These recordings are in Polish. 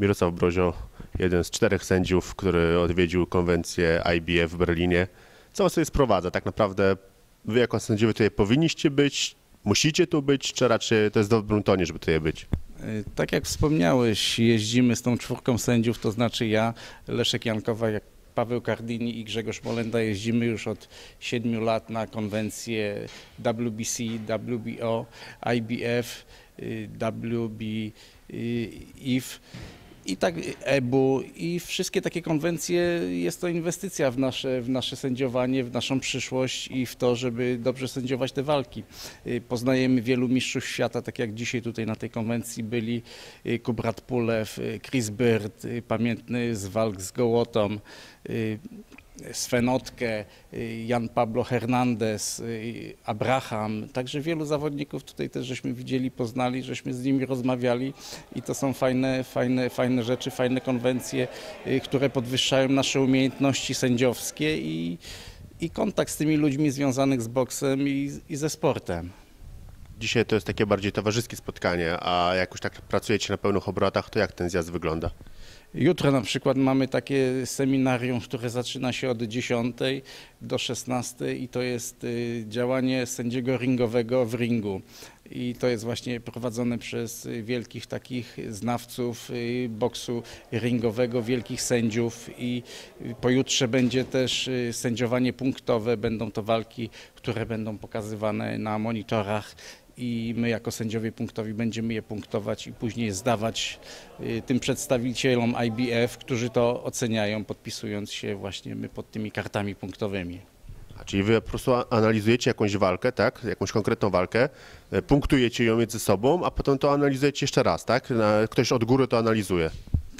Mirosław Brozio, jeden z czterech sędziów, który odwiedził konwencję IBF w Berlinie. Co was tutaj sprowadza? Tak naprawdę wy jako sędziowie tutaj powinniście być, musicie tu być, czy raczej to jest w dobrym tonie, żeby tutaj być? Y, Tak jak wspomniałeś, jeździmy z tą czwórką sędziów, to znaczy ja, Leszek Jankowa, jak Paweł Cardini i Grzegorz Molenda jeździmy już od siedmiu lat na konwencje WBC, WBO, IBF, y, WBIF i tak EBU i wszystkie takie konwencje jest to inwestycja w nasze, w nasze sędziowanie, w naszą przyszłość i w to, żeby dobrze sędziować te walki. Y, Poznajemy wielu mistrzów świata, tak jak dzisiaj tutaj na tej konwencji byli y, Kubrat Pulew, y, Chris Bird, pamiętny z walk z Gołotą, Sven Otke, y, Jan Pablo Hernandez, y, Abraham, także wielu zawodników tutaj też żeśmy widzieli, poznali, żeśmy z nimi rozmawiali i to są fajne, fajne, fajne rzeczy, fajne konwencje, y, które podwyższają nasze umiejętności sędziowskie i, i kontakt z tymi ludźmi związanych z boksem i, i ze sportem. Dzisiaj to jest takie bardziej towarzyskie spotkanie, a jak już tak pracujecie na pełnych obrotach, to jak ten zjazd wygląda? Jutro na przykład mamy takie seminarium, które zaczyna się od 10 do 16 i to jest y, działanie sędziego ringowego w ringu. I to jest właśnie prowadzone przez wielkich takich znawców y, boksu ringowego, wielkich sędziów i pojutrze będzie też y, sędziowanie punktowe, będą to walki, które będą pokazywane na monitorach i my jako sędziowie punktowi będziemy je punktować i później zdawać y, tym przedstawicielom IBF, którzy to oceniają, podpisując się właśnie my pod tymi kartami punktowymi. A czyli wy po prostu analizujecie jakąś walkę, tak? Jakąś konkretną walkę, e, punktujecie ją między sobą, a potem to analizujecie jeszcze raz, tak? Ktoś od góry to analizuje.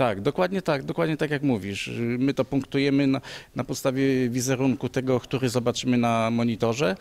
Tak, dokładnie tak, dokładnie tak jak mówisz. My to punktujemy na, na podstawie wizerunku tego, który zobaczymy na monitorze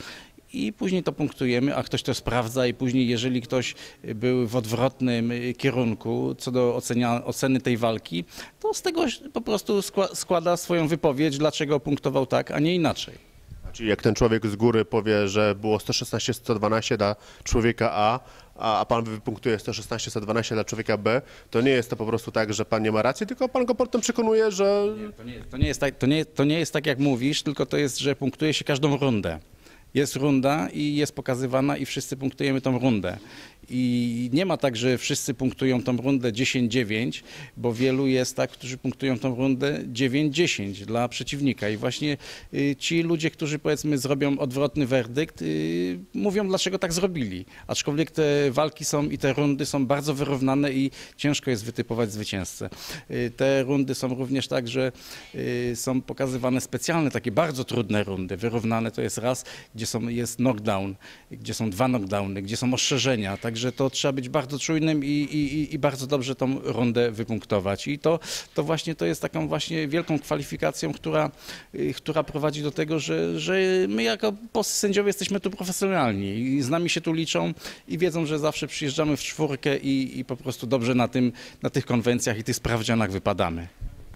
i później to punktujemy, a ktoś to sprawdza i później jeżeli ktoś był w odwrotnym y, kierunku co do ocenia, oceny tej walki, to z tego po prostu skła- składa swoją wypowiedź, dlaczego punktował tak, a nie inaczej. Czyli jak ten człowiek z góry powie, że było 116-112 dla człowieka A, a, a pan wypunktuje 116-112 dla człowieka B, to nie jest to po prostu tak, że pan nie ma racji, tylko pan go potem przekonuje, że Nie, to, nie, to, nie jest tak, to, nie, to nie jest tak, jak mówisz, tylko to jest, że punktuje się każdą rundę. Jest runda i jest pokazywana i wszyscy punktujemy tą rundę. I nie ma tak, że wszyscy punktują tą rundę 10-9, bo wielu jest tak, którzy punktują tą rundę 9-10 dla przeciwnika. I właśnie y, ci ludzie, którzy powiedzmy zrobią odwrotny werdykt, y, mówią dlaczego tak zrobili. Aczkolwiek te walki są i te rundy są bardzo wyrównane i ciężko jest wytypować zwycięzcę. Y, Te rundy są również tak, że są pokazywane specjalne, takie bardzo trudne rundy. Wyrównane to jest raz, gdzie są, jest knockdown, gdzie są dwa knockdowny, gdzie są ostrzeżenia. Także to trzeba być bardzo czujnym i, i, i- bardzo dobrze tą rundę wypunktować. I to, to właśnie to jest taką właśnie wielką kwalifikacją, która, y, która prowadzi do tego, że, że my jako sędziowie jesteśmy tu profesjonalni i z nami się tu liczą i wiedzą, że zawsze przyjeżdżamy w czwórkę i, i po prostu dobrze na, tym, na tych konwencjach i tych sprawdzianach wypadamy.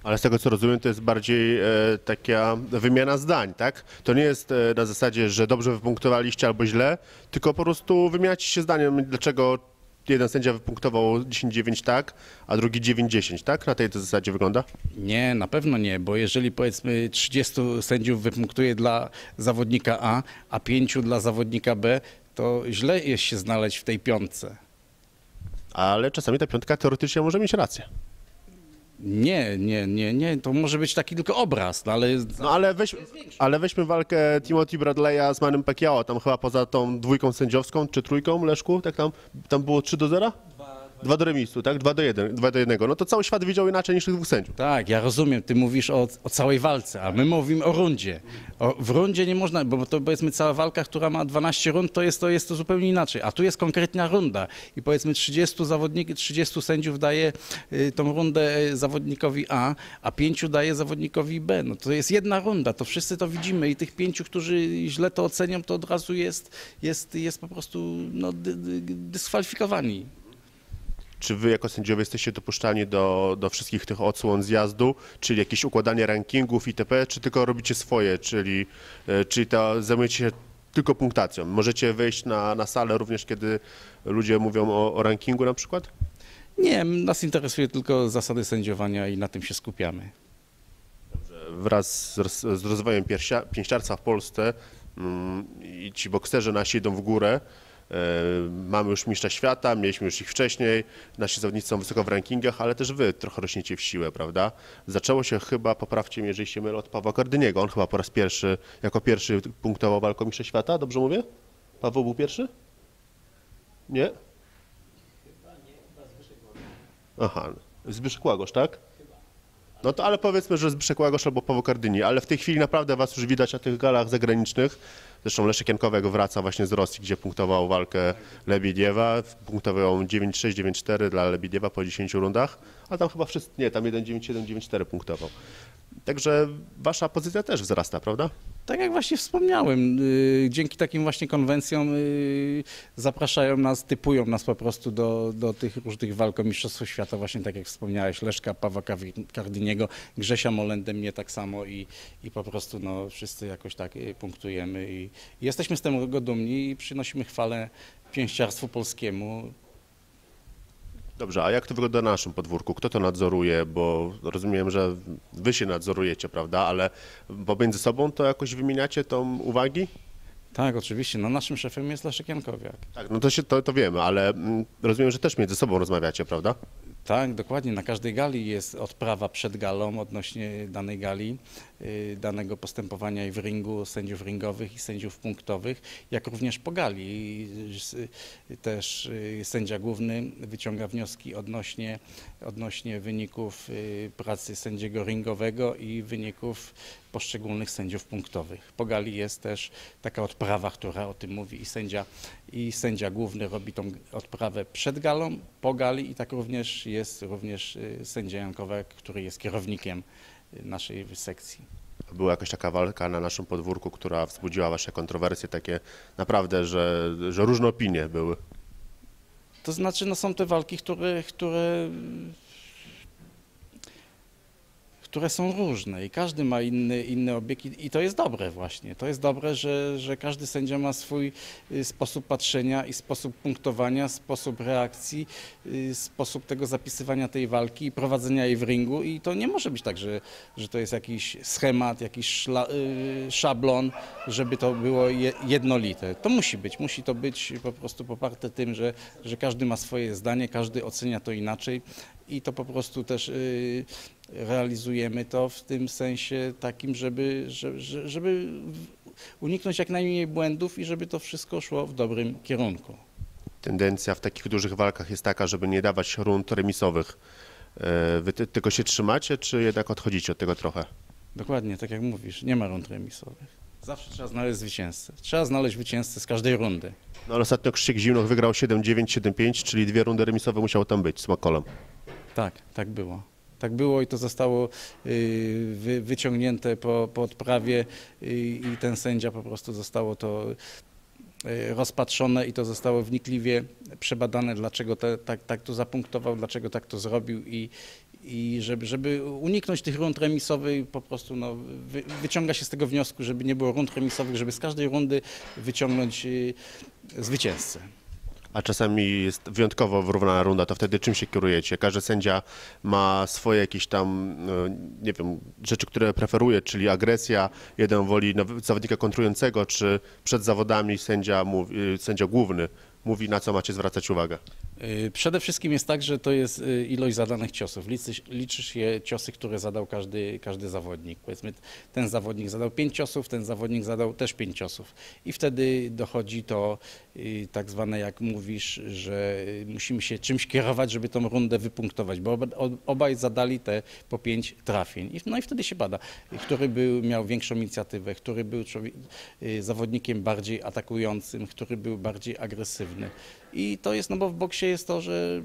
Ale z tego co rozumiem, to jest bardziej e, taka wymiana zdań, tak? To nie jest e, na zasadzie, że dobrze wypunktowaliście albo źle, tylko po prostu wymieniacie się zdaniem, dlaczego jeden sędzia wypunktował 10-9 tak, a drugi 9-10, tak? Na tej to zasadzie wygląda? Nie, na pewno nie, bo jeżeli powiedzmy 30 sędziów wypunktuje dla zawodnika A, a 5 dla zawodnika B, to źle jest się znaleźć w tej piątce. Ale czasami ta piątka teoretycznie może mieć rację. Nie, nie, nie, nie, to może być taki tylko obraz, no ale No ale, weź, ale weźmy walkę Timothy Bradley'a z Manem Pacquiao, tam chyba poza tą dwójką sędziowską, czy trójką, Leszku, tak tam, tam było 3 do 0? 2 do remisu, tak? 2 do 1, 2 do 1. No to cały świat widział inaczej niż tych dwóch sędziów. Tak, ja rozumiem, ty mówisz o, o całej walce, a my mówimy o rundzie. O, w rundzie nie można, bo to powiedzmy cała walka, która ma 12 rund, to jest to, jest to zupełnie inaczej. A tu jest konkretna runda i powiedzmy 30 zawodników, 30 sędziów daje y, tą rundę y, zawodnikowi A, a 5 daje zawodnikowi B. No to jest jedna runda, to wszyscy to widzimy i tych pięciu, którzy źle to ocenią, to od razu jest, jest, jest po prostu no, dy, dy, dyskwalifikowani. Czy wy jako sędziowie jesteście dopuszczani do, do wszystkich tych odsłon zjazdu, czyli jakieś układanie rankingów itp., czy tylko robicie swoje, czyli, e, czyli to zajmujecie się tylko punktacją? Możecie wejść na, na salę również, kiedy ludzie mówią o, o rankingu na przykład? Nie, nas interesuje tylko zasady sędziowania i na tym się skupiamy. Wraz z, z rozwojem pięściarstwa w Polsce mm, i ci bokserzy nasi idą w górę. E, mamy już mistrza świata, mieliśmy już ich wcześniej, nasi zawodnicy są wysoko w rankingach, ale też wy trochę rośniecie w siłę, prawda? Zaczęło się chyba, poprawcie mnie, jeżeli się mylę, od Pawła Kardyniego. On chyba po raz pierwszy, jako pierwszy punktował walką mistrza świata, dobrze mówię? Paweł był pierwszy? Nie? Aha, Zbyszek Łagosz, tak? No to ale powiedzmy, że Zbyszek Łagosz albo Paweł Kardyni, ale w tej chwili naprawdę was już widać na tych galach zagranicznych. Zresztą Leszek Jankowek wraca właśnie z Rosji, gdzie punktował walkę Lebediewa. Punktował ją 9-6, 9-4 dla Lebediewa po 10 rundach, a tam chyba wszyscy, nie, tam 1-9-7, 9-4 punktował. Także wasza pozycja też wzrasta, prawda? Tak jak właśnie wspomniałem, y, dzięki takim właśnie konwencjom y, zapraszają nas, typują nas po prostu do, do tych różnych walk o Mistrzostwo Świata, właśnie tak jak wspomniałeś, Leszka, Pawła Kardyniego, Grzesia Molendę, mnie tak samo i, i po prostu no, wszyscy jakoś tak y, punktujemy i jesteśmy z tego dumni i przynosimy chwalę pięściarstwu polskiemu. Dobrze, a jak to wygląda na naszym podwórku? Kto to nadzoruje? Bo rozumiem, że wy się nadzorujecie, prawda? Ale pomiędzy sobą to jakoś wymieniacie tą uwagi? Tak, oczywiście, no naszym szefem jest Leszek Jankowiak. Tak, no to, się, to, to wiemy, ale mm, rozumiem, że też między sobą rozmawiacie, prawda? Tak, dokładnie. Na każdej gali jest odprawa przed galą odnośnie danej gali, y, danego postępowania i w ringu sędziów ringowych i sędziów punktowych, jak również po gali. Y, Też y, sędzia główny wyciąga wnioski odnośnie, odnośnie wyników pracy sędziego ringowego i wyników poszczególnych sędziów punktowych. Po gali jest też taka odprawa, która o tym mówi i sędzia, i sędzia główny robi tą odprawę przed galą, po gali i tak również jest również y, sędzia Jankowek, który jest kierownikiem y, naszej sekcji. Była jakaś taka walka na naszym podwórku, która wzbudziła wasze kontrowersje takie naprawdę, że, że różne opinie były. To znaczy, no są te walki, które, które, które są różne i każdy ma inny, inny obieg i, i to jest dobre właśnie. To jest dobre, że, że każdy sędzia ma swój y, sposób patrzenia i sposób punktowania, sposób reakcji, y, sposób tego zapisywania tej walki i prowadzenia jej w ringu i to nie może być tak, że, że to jest jakiś schemat, jakiś szla, y, szablon, żeby to było je, jednolite. To musi być, musi to być po prostu poparte tym, że, że każdy ma swoje zdanie, każdy ocenia to inaczej i to po prostu też y, realizujemy to w tym sensie takim, żeby, że- że- żeby uniknąć jak najmniej błędów i żeby to wszystko szło w dobrym kierunku. Tendencja w takich dużych walkach jest taka, żeby nie dawać rund remisowych. E, Wy ty, tylko się trzymacie, czy jednak odchodzicie od tego trochę? Dokładnie, tak jak mówisz, nie ma rund remisowych. Zawsze trzeba znaleźć zwycięzcę. Trzeba znaleźć zwycięzcę z każdej rundy. No ale ostatnio Krzysiek Zimnoch wygrał 7-9, 7-5, czyli dwie rundy remisowe musiało tam być z Makolem. Tak, tak było. Tak było i to zostało y, wy, wyciągnięte po, po odprawie i ten sędzia po prostu zostało to y, rozpatrzone i to zostało wnikliwie przebadane, dlaczego te, tak, tak to zapunktował, dlaczego tak to zrobił i, i żeby, żeby uniknąć tych rund remisowych po prostu no, wy, wyciąga się z tego wniosku, żeby nie było rund remisowych, żeby z każdej rundy wyciągnąć y, zwycięzcę. A czasami jest wyjątkowo wyrównana runda, to wtedy czym się kierujecie? Każdy sędzia ma swoje jakieś tam, e, nie wiem, rzeczy, które preferuje, czyli agresja, jeden woli zawodnika kontrującego, czy przed zawodami sędzia, mówi, sędzia główny mówi, na co macie zwracać uwagę. Y, Przede wszystkim jest tak, że to jest y, ilość zadanych ciosów. Liczy, liczy się ciosy, które zadał każdy, każdy zawodnik. Powiedzmy, ten zawodnik zadał pięć ciosów, ten zawodnik zadał też pięć ciosów. I wtedy dochodzi to y, tak zwane, jak mówisz, że musimy się czymś kierować, żeby tą rundę wypunktować, bo obaj zadali te po pięć trafień. No i wtedy się bada, który był, miał większą inicjatywę, który był zawodnikiem bardziej atakującym, który był bardziej agresywny. I to jest, no bo w boksie jest to, że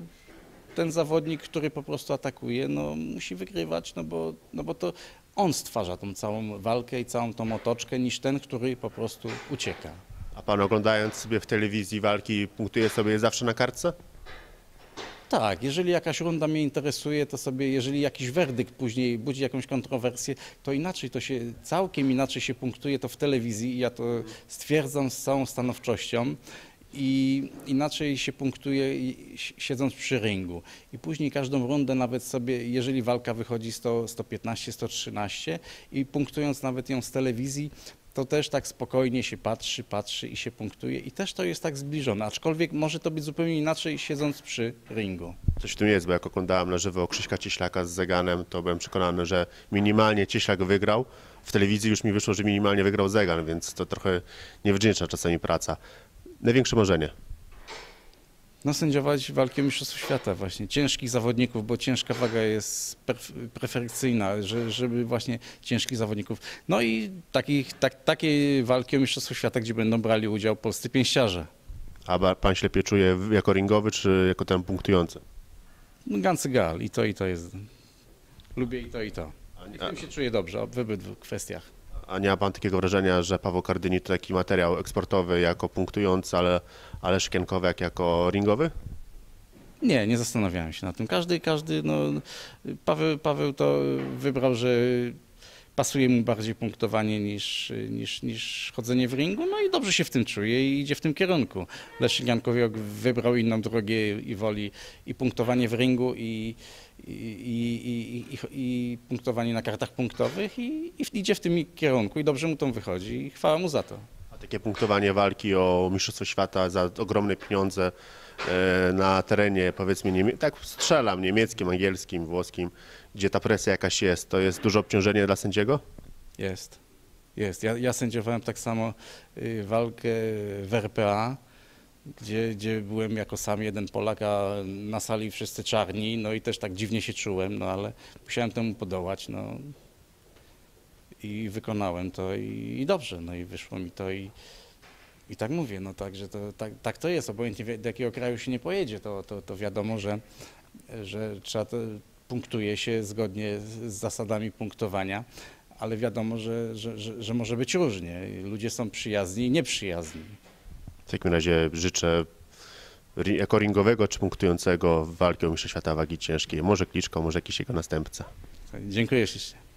ten zawodnik, który po prostu atakuje, no musi wygrywać, no bo, no bo to on stwarza tą całą walkę i całą tą otoczkę, niż ten, który po prostu ucieka. A pan oglądając sobie w telewizji walki, punktuje sobie zawsze na kartce? Tak, jeżeli jakaś runda mnie interesuje, to sobie, jeżeli jakiś werdykt później budzi jakąś kontrowersję, to inaczej to się, całkiem inaczej się punktuje to w telewizji i ja to stwierdzam z całą stanowczością. I inaczej się punktuje siedząc przy ringu. I później każdą rundę nawet sobie, jeżeli walka wychodzi 100, 115, 113 i punktując nawet ją z telewizji, to też tak spokojnie się patrzy, patrzy i się punktuje i też to jest tak zbliżone, aczkolwiek może to być zupełnie inaczej siedząc przy ringu. Coś w tym jest, bo jak oglądałem na żywo Krzyśka Cieślaka z Zeganem, to byłem przekonany, że minimalnie Cieślak wygrał. W telewizji już mi wyszło, że minimalnie wygrał Zegan, więc to trochę niewdzięczna czasami praca. Największe marzenie. No sędziować walki o Mistrzostwo Świata właśnie, ciężkich zawodników, bo ciężka waga jest preferencyjna, że, żeby właśnie ciężkich zawodników. No i takich, tak, takie walki o Mistrzostwo Świata, gdzie będą brali udział polscy pięściarze. A pan się lepiej czuje jako ringowy, czy jako ten punktujący? No Gancy Gal i to i to jest. Lubię i to i to. I w tym się czuję dobrze, w obydwu kwestiach. A nie ma pan takiego wrażenia, że Paweł Kardyni to taki materiał eksportowy jako punktujący, ale, ale szkienkowy jak jako ringowy? Nie, nie zastanawiałem się nad tym. Każdy, każdy, no, Paweł, Paweł to wybrał, że pasuje mu bardziej punktowanie niż, niż, niż chodzenie w ringu, no i dobrze się w tym czuje i idzie w tym kierunku. Leszek Jankowiak wybrał inną drogę i woli i punktowanie w ringu i, i, i, i, i, i punktowanie na kartach punktowych i, i idzie w tym kierunku i dobrze mu to wychodzi i chwała mu za to. A takie punktowanie walki o Mistrzostwo Świata za ogromne pieniądze e, na terenie, powiedzmy, niemie- tak strzelam, niemieckim, angielskim, włoskim, gdzie ta presja jakaś jest, to jest duże obciążenie dla sędziego? Jest. Jest. Ja, ja sędziowałem tak samo y, walkę w RPA, gdzie, gdzie byłem jako sam jeden Polak, a na sali wszyscy czarni, no i też tak dziwnie się czułem, no ale musiałem temu podołać, no i wykonałem to i, i dobrze, no i wyszło mi to i, i tak mówię, no tak, że to, tak, tak to jest, obojętnie do jakiego kraju się nie pojedzie, to, to, to wiadomo, że, że trzeba to, punktuje się zgodnie z zasadami punktowania, ale wiadomo, że, że, że, że może być różnie. Ludzie są przyjazni i nieprzyjazni. W takim razie życzę jako ringowego czy punktującego walki o Mistrzostwo Świata wagi ciężkiej, może Kliczko, może jakiś jego następca. Dziękuję ślicznie.